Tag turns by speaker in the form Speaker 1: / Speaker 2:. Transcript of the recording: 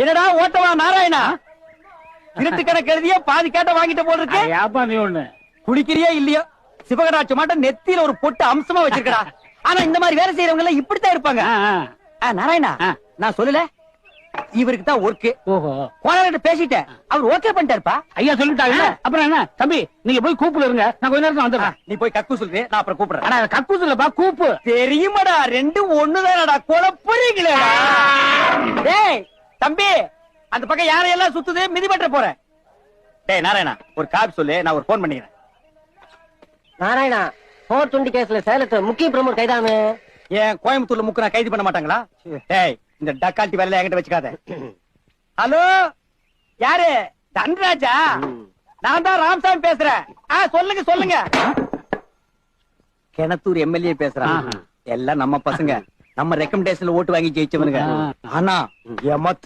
Speaker 1: என்னடா ஓட்டவா நாராயணா? திருட்டு கணக்கு எழுதிய பாதி கேட்ட வாங்கிட்ட
Speaker 2: ஒண்ணு?
Speaker 1: குடிக்கிறியோ இல்லையோ? சிவகராட்சி மாட்டம் நெத்தியில ஒரு பொட்டு அம்சமா வச்சிருக்கடா. ஆனா இந்த மாதிரி வேலை செய்யறவங்க எல்லாம் இப்படித்தான் இருப்பாங்க. நாராயணா. நான் சொல்லல. இவருக்கு தான் ஒர்க்கு
Speaker 2: ஓஹோ.
Speaker 1: கோனார்கிட்ட பேசிட்டேன். அவர் ஓகே பண்ணிட்டாருப்பா.
Speaker 2: ஐயா சொல்லிட்டாங்க அப்புறம் என்ன? தம்பி நீங்க போய் கூப்புல இருங்க. நான் கொஞ்ச நேரத்துல வந்துடுறேன்.
Speaker 1: நீ போய் கக்கு சொல்லு. நான் அப்புறம் கூப்பிடுறேன்.
Speaker 2: ஆனா கக்கூஸ் இல்லப்பா கூப்பு.
Speaker 1: தெரியுமாடா ரெண்டும் ஒண்ணுதானடா. குழப்புறீங்களே தம்பி அந்த பக்கம் யாரையெல்லாம் சுத்துது? மிதிபற்ற போறேன் டேய் நாராயணா ஒரு காப்பி சொல்லு நான் ஒரு போன் பண்ணிக்கிறேன்.
Speaker 3: நாராயணா போர் டுவெண்டி கேஸ்ல சேலத்து முக்கிய பிரமுகர் கைதானு?
Speaker 1: ஏன் கோயம்புத்தூர்ல முக்கு நான் கைது பண்ண மாட்டாங்களா? டேய் இந்த டக்கால்ட்டி வேலையில என்கிட்ட வச்சுக்காத. ஹலோ யாரு? தன்ராஜா? நான் தான் ராமசாமி பேசுறேன். ஆ சொல்லுங்க சொல்லுங்க. கிணத்தூர் எம்எல்ஏ பேசுறான். எல்லாம் நம்ம பசங்க. நம்ம ரெக்கமெண்டேஷன்ல ஓட்டு வாங்கி ஜெயிச்சவனுங்க. ஆனா எமத்து